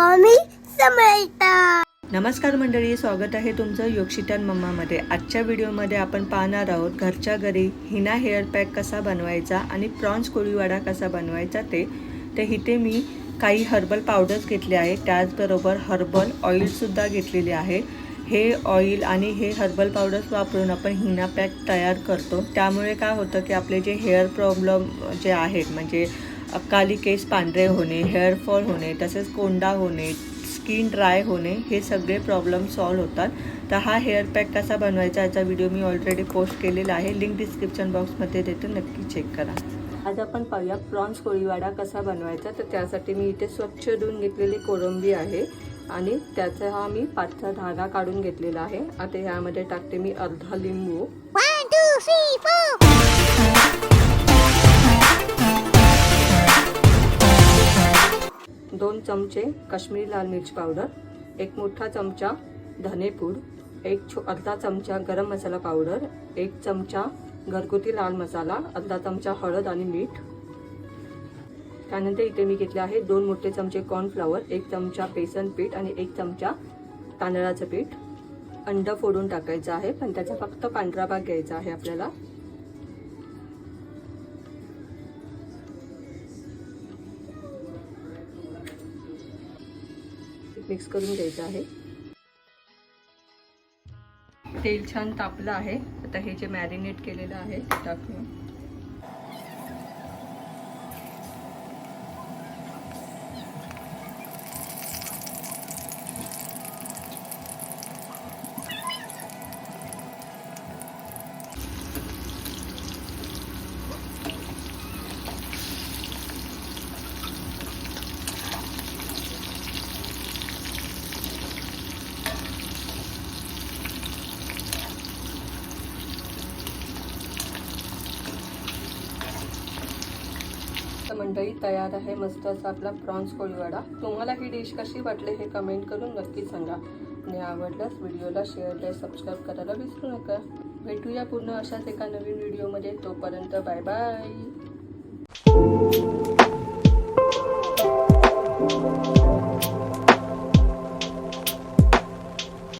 स्वामी समर्थ. नमस्कार मंडळी स्वागत आहे तुमचं योगशिटन मम्मामध्ये. आजच्या व्हिडिओमध्ये आपण पाहणार आहोत घरच्या घरी हिना हेअर पॅक कसा बनवायचा आणि प्रॉन्स कोळीवाडा कसा बनवायचा ते. तर इथे मी काही हर्बल पावडर्स घेतले आहे त्याचबरोबर हर्बल ऑइलसुद्धा घेतलेले आहे. हे ऑइल आणि हे हर्बल पावडर्स वापरून आपण हिना पॅक तयार करतो. त्यामुळे काय होतं की आपले जे हेअर प्रॉब्लेम जे आहेत म्हणजे काली केस पांढरे होणे हेअरफॉल होणे तसेच कोंडा होणे स्किन ड्राय होणे हे सगळे प्रॉब्लेम सॉल्व्ह होतात. तर हा हेअर पॅक कसा बनवायचा याचा व्हिडिओ मी ऑलरेडी पोस्ट केलेला आहे. लिंक डिस्क्रिप्शन बॉक्समध्ये देतो. नक्की चेक करा. आज आपण पाहूया प्रॉन्स कोळीवाडा कसा बनवायचा. तर त्यासाठी मी इथे स्वच्छ धुवून घेतलेली कोळंबी आहे आणि त्याचा हा मी पाचचा धागा काढून घेतलेला आहे. आता ह्यामध्ये टाकते मी अर्धा लिंबू. दोन चमचे काश्मीरी लाल मिरची पावडर एक मोठा चमचा धनेपूड एक छो अर्धा चमचा गरम मसाला पावडर एक चमचा घरगुती लाल मसाला अर्धा चमचा हळद आणि मीठ. त्यानंतर इथे मी घेतले आहे दोन मोठे चमचे कॉर्नफ्लॉवर एक चमचा बेसन पीठ आणि एक चमचा तांदळाचं पीठ. अंड फोडून टाकायचं आहे पण त्याचा फक्त पांढरा भाग घ्यायचा आहे आपल्याला. मिक्स करून घ्यायचं आहे. तेल छान तापलं आहे. आता हे जे मॅरिनेट केलेलं आहे ते टाकूया. तर मंडळी तयार आहे. मस्त असा आपला प्रॉन्स कोळीवाडा तुम्हाला ही डिश कशी वाटली हे कमेंट करून नक्की सांगा. आणि आवडल्यास व्हिडिओला शेअर लाईक सबस्क्राईब करायला विसरू नका. भेटूया पुन्हा अशाच एका नवीन व्हिडिओमध्ये तोपर्यंत बाय बाय